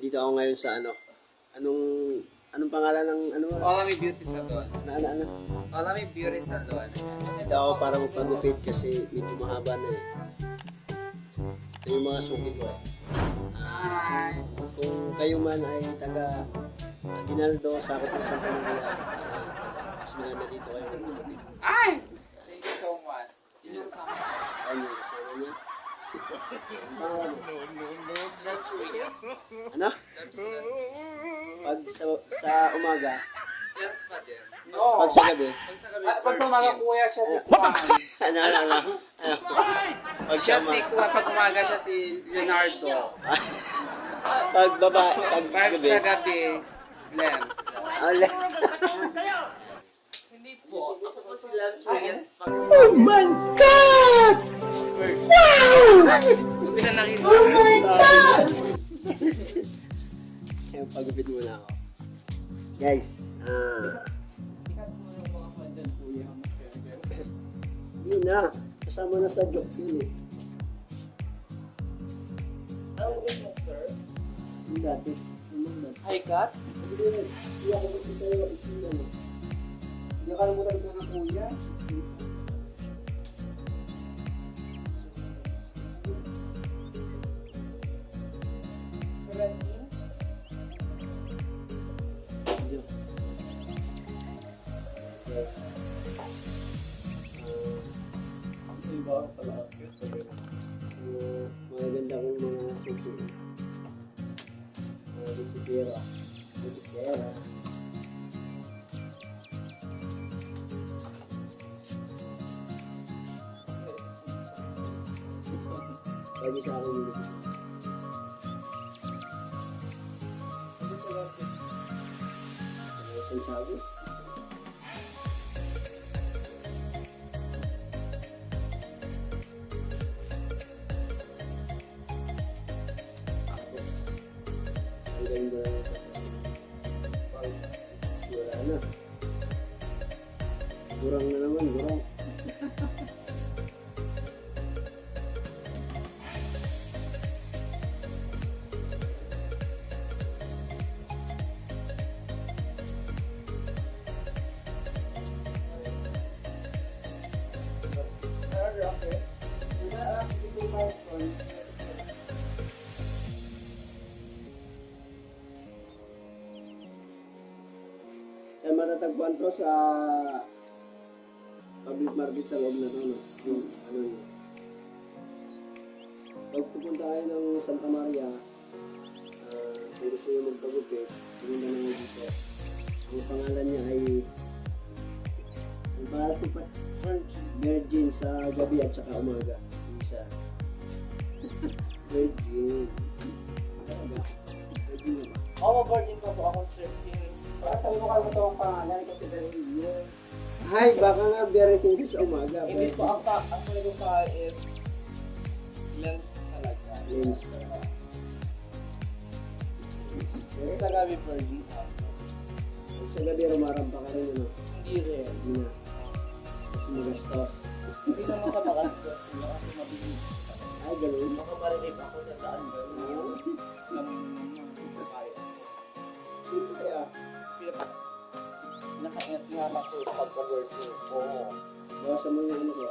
Dito ako ngayon sa ano. Anong anong pangalan ng ano? Olami Beauty Salon. Na, ano, ano? Olami Beauty Salon. Dito ako para magpagupit kasi medyo mahaba na eh. Ito yung mga suki ko. Hi! Kung kayo man ay taga Aguinaldo, sakot ng Santa Maria, ah, mas maganda dito kayo magpagupit. Ay! Thank you so much. Yun yung sa akin. Ayan yung kasama niya. Ano? Na. Pag sa, sa umaga, pa din. pag sa gabi, Pag sa gabi, pag sa virgin. kuya siya si Juan. ano, ano, ano, ano. Pag Siya si Kuya, pag umaga siya si Leonardo. pag baba, pag Pag gabi, sa gabi, Lems. ala. Hindi po. Ako po si Labs Reyes. Oh my God! Hindi ka nakita. Kaya pagupit muna ako. Guys, ah, hindi na. Kasama na sa joke yun eh. Ano ulit mo, sir? Yung dati. High cut? Hindi, hindi ako gusto sa'yo. Isin ano. Hindi kalimutan ko ng kuya. Yes. Ah, Iba pala. uh, magaganda kong mga suki. Mga butitera. Butitera. Lagi sa akin yung Ano matatagpuan to sa public market sa loob na to, no? Yung, ano yun. Pag pupunta kayo ng Santa Maria, ah, kung gusto nyo magpagupit, pumunta na nga dito. Ang pangalan niya ay ang pangalan ko pa, Virgin sa gabi at saka umaga. Isa. Virgin. Virgin na ba? Oo, po ako, sir. Para sabi mo kayo ito ang pangalan kasi very yun. Ay, baka nga Virgin ka sa umaga. Hindi po ang ka, ang talagang ka is lens talaga. Lens. Sa gabi virgin. Sa gabi rumarampa ka rin, ano? Hindi rin. Hindi na. Kasi magastos. Hindi naman sa magastos kasi mabilis. Ay, ganun. Baka marinig ako sa Nga ako pagka-virgin. Oo. Bawasan mo yung ano ko.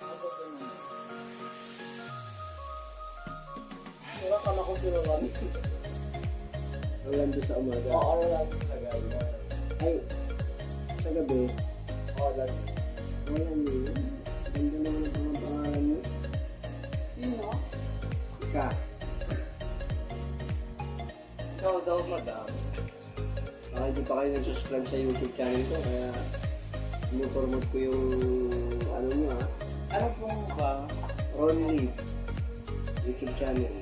Ako sa mga. Pero kala ko sila lang. Rolando sa umaga. Oo, ano lang talaga. Ay, sa gabi, Oo, lagi. wala niyo. Ganda naman ang pangalan niyo. Sino? Sika. Ikaw daw, madam. Baka hindi pa kayo nag-subscribe sa YouTube channel ko, kaya promote ko yung ano niyo ah. Ano pong ba? Ron Lee. YouTube channel.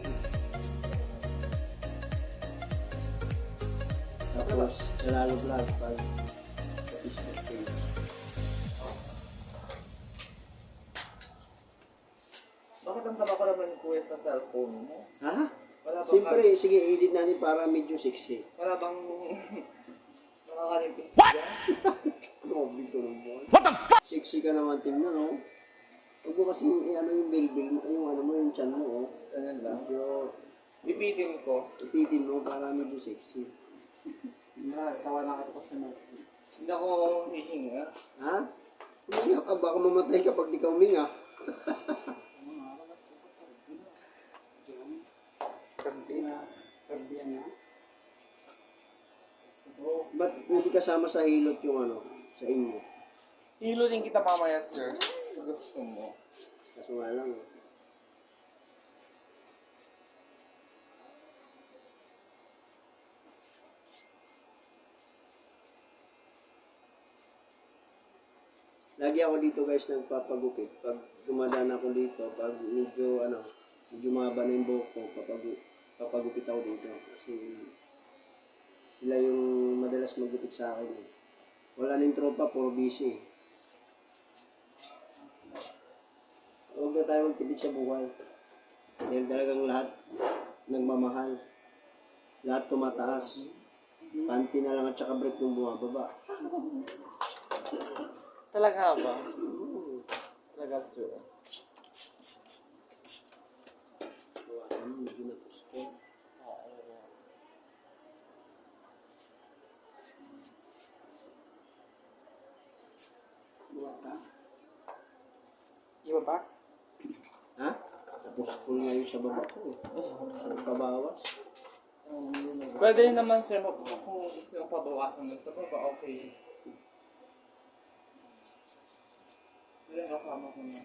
Tapos, sa Lalo Vlog pag sa Facebook page. Bakit ang taba ko naman kuya sa cellphone mo? Ha? Wala bang, Siyempre, sige, edit natin para medyo sexy. wala bang Grabe ka naman. What the fuck? Sexy ka naman tingnan, no? Huwag mo kasi eh, ano yung bilbil mo, yung ano mo, yung chan mo, oh. Ganun lang. Medyo Ipitin ko. Ipitin mo para medyo sexy. Mara, tawa lang ito ko sa mga. Hindi ako hihinga. Ha? Huminga ka, baka mamatay ka pag di ka huminga. Kampi na. Kampi na. Ba't hindi kasama sa hilot yung ano, sa inyo? Hilo din kita mamaya, sir. Gusto mo. Kaso nga lang, eh. Lagi ako dito guys nagpapagupit. Pag dumadaan ako dito, pag medyo ano, medyo mahaba na yung buhok ko, papagu papagupit ako dito. Kasi sila yung madalas magupit sa akin. eh. Wala nang tropa, puro busy. Huwag na tayo magtipid sa buhay. Dahil talagang lahat nagmamahal. Lahat tumataas. Panty na lang at saka brief yung bumababa. Talaga ba? Talaga, sir. Bawasan mo, medyo natusko. Buwasa. Iba ba? Ha? Natusko nga yung sa baba ko. eh. So, pabawas. Pwede rin naman, sir, kung gusto yung pabawasan dun sa baba, okay. Pero kasama ko na.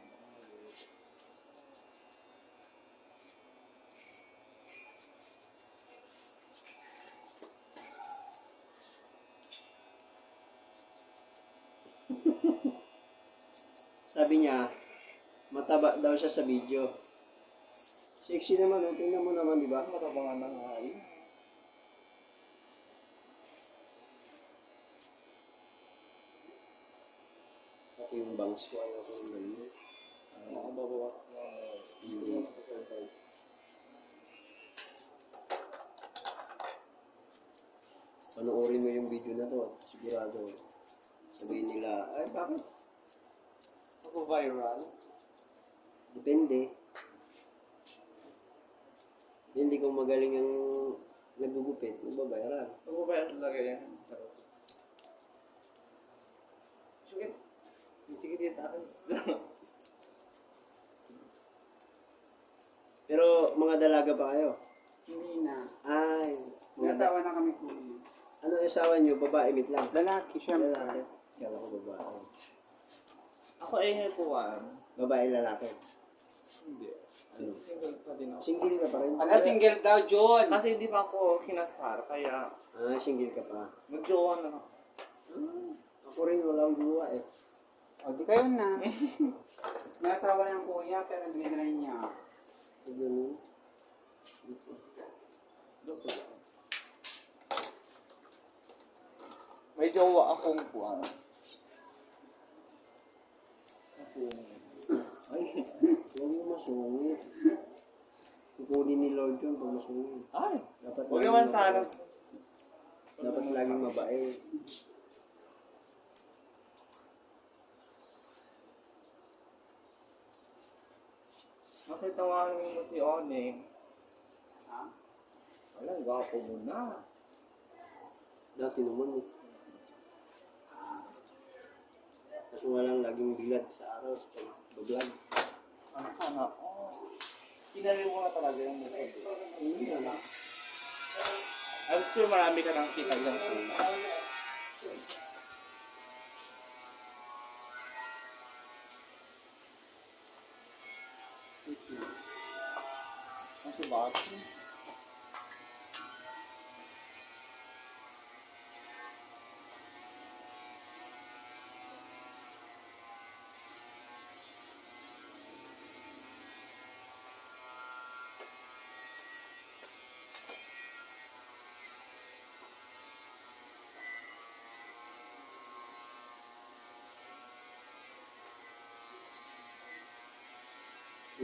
Sabi niya, mataba daw siya sa video. Sexy naman, oh. tingnan mo naman, di ba? Matabangan na nga yun. Pati yung bangs ko, ayaw ko yung ganyan. Nakababawas na. Hindi. Panoorin mo yung video na to at sigurado sabihin nila, ay bakit? Ako viral. Depende. Depende kung magaling ang nagugupit, magbabayaran. Viral talaga yan. Sige. Sige akin. Pero mga dalaga pa kayo? Hindi na. Ay, May asawa na kami kuya. ano yung asawa niyo? Babae, meet lang. Lalaki, syempre. Lalaki. Kala ko babae. Ako eh, kuwan. Babae, lalaki. Hindi. Ano? Single pa din ako. Single ka pa rin? Ala, single daw, John. Kasi hindi pa ako kinasar, kaya Ah, single ka pa. mag-jowa na ako. Ah, ako rin, wala akong jowa eh. O, di kayo na. May asawa ng kuya, pero binigay niya. Ganun. May jowa akong kuwan. Kasi, Ay, huwag mo masungit. Kukunin ni Lord yun pag masungit. ay, Dapat huwag naman sana. Dapat laging mabait. Kasi tawanin mo si Oning. Ha? Wala, gwapo mo na. Dati naman eh. Kaso walang laging bilad sa araw sa pag-vlog. Ano sana? Oh. Kinari mo na talaga yung ko. Hindi na. I'm sure marami ka nang kita dyan.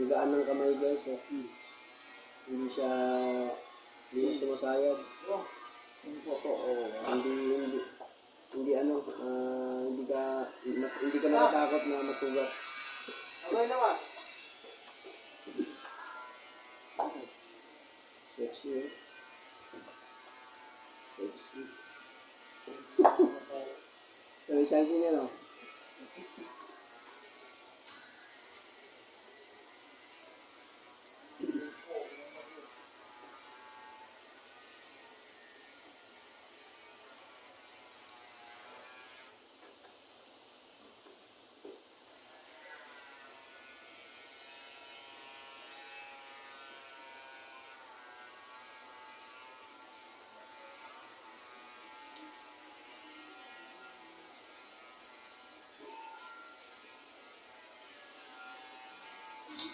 Ang gaan ng kamay guys eh. Hindi siya hindi siya sumasayad. Oh, yung totoo. Hindi hindi hindi ano ah, hindi ka hindi ka natatakot na masugat. Okay naman. Sexy, eh. Sexy. Sabi sabi niya,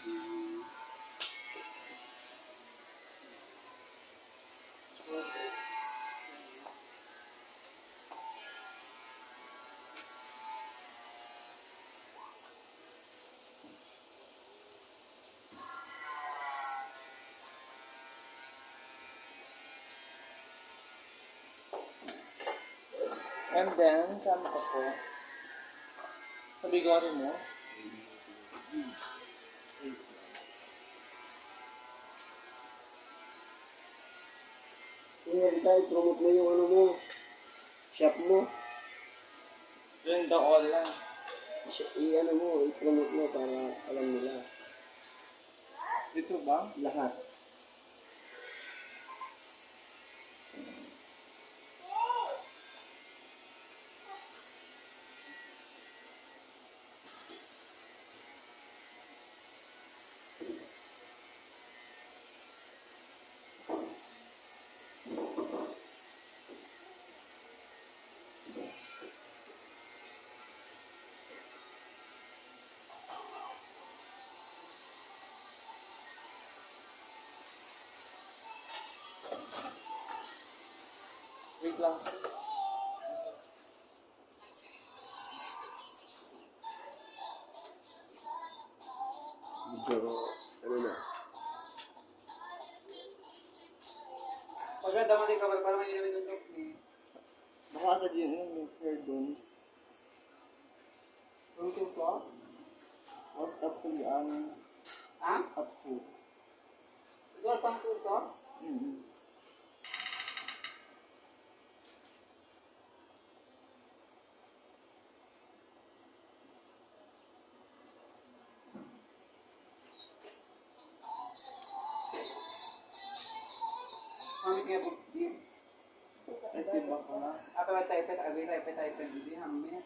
And then, saan ka po? Sa bigori mo? Tayo, promote mo yung ano mo. Shop mo. Yun lang. I- I-ano mo, i-promote mo para alam nila. Dito ba? Lahat. Maganda mo din ka para may ilamin ng joke ni. Baka ata din yung hair actually ang Ha? Peta. Tayo Di hami.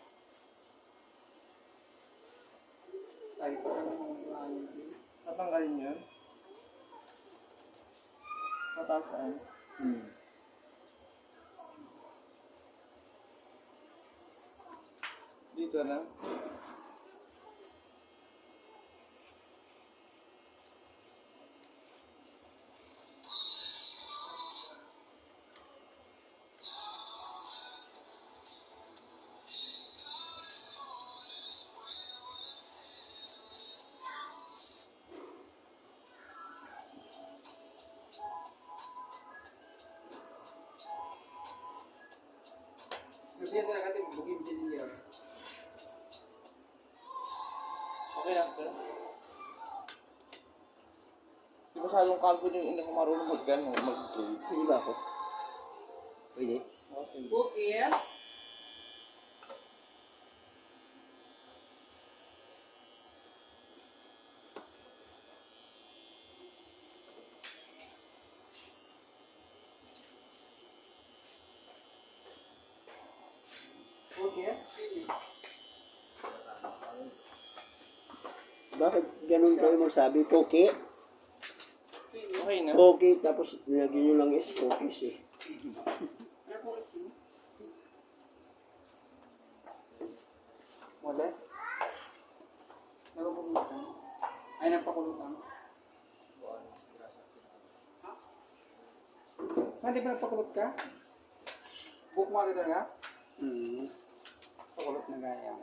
Tayo pa lang mga ano din. Tatanggalin yun? Sa taas saan? Hmm. Dito na? Okay lang, sir. Di ba masyadong kalbo yung hindi ko marunong ba ako? Pwede? Okay. Bukis. Bakit ganun kayo magsabi? Poke? Okay na? Poke, tapos nilagyan nyo lang is pokis eh. Wala? Nagubugisan. Ay, nagpakulutan. Ha, di ba nagpakulot ka? Rin talaga? Hmm. Sa kulot na gaya.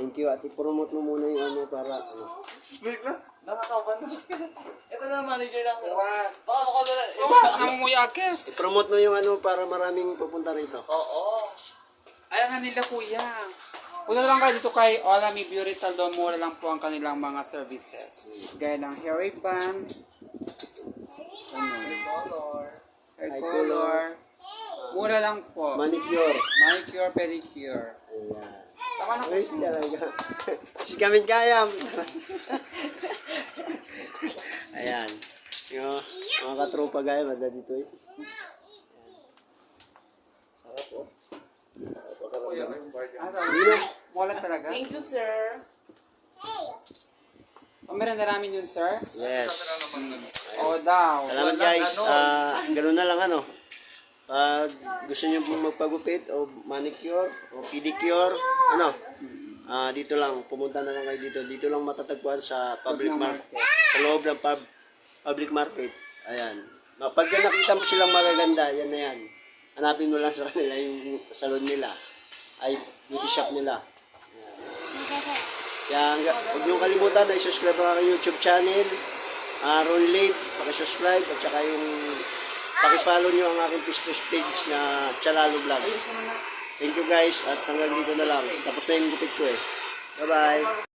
Thank you ate. Promote mo muna yung ano para ano. Wait lang. Nakakaban Ito na manager lang. Iwas. Baka baka na. Iwas, namumuyakis. I-promote mo yung ano para maraming pupunta rito. Oo. Ayaw nga nila kuya. Punta lang kayo dito kay Olami Beauty Salon. Mura lang po ang kanilang mga services. Gaya ng hair band, Color. hair Eye color. Mura lang po. Manicure. Manicure, pedicure. Ayan. Ay, talaga. si Kamit Kayam. Ayan. Yung mga katropa gaya, mada dito eh. Sarap oh. Wala talaga. Thank you, sir. O, meron na namin yun, sir? Yes. O, daw. Salamat guys. Ah, ganun na lang ano. Pag gusto niyo pong magpagupit o manicure o pedicure, ano, ah dito lang, pumunta na lang kayo dito. Dito lang matatagpuan sa public market. Sa loob ng pub, public market. Ayan. Pag nakita mo silang magaganda, yan na yan. Hanapin mo lang sa kanila yung salon nila. Ay, beauty shop nila. Ayan. Kaya huwag niyong kalimutan na i-subscribe ang aking YouTube channel. Uh, Ron Late, pakisubscribe at saka yung pakifollow niyo ang aking Facebook page na Chalalo Vlog. Thank you guys at hanggang dito na lang. Tapos na yung gupit ko eh. Bye-bye.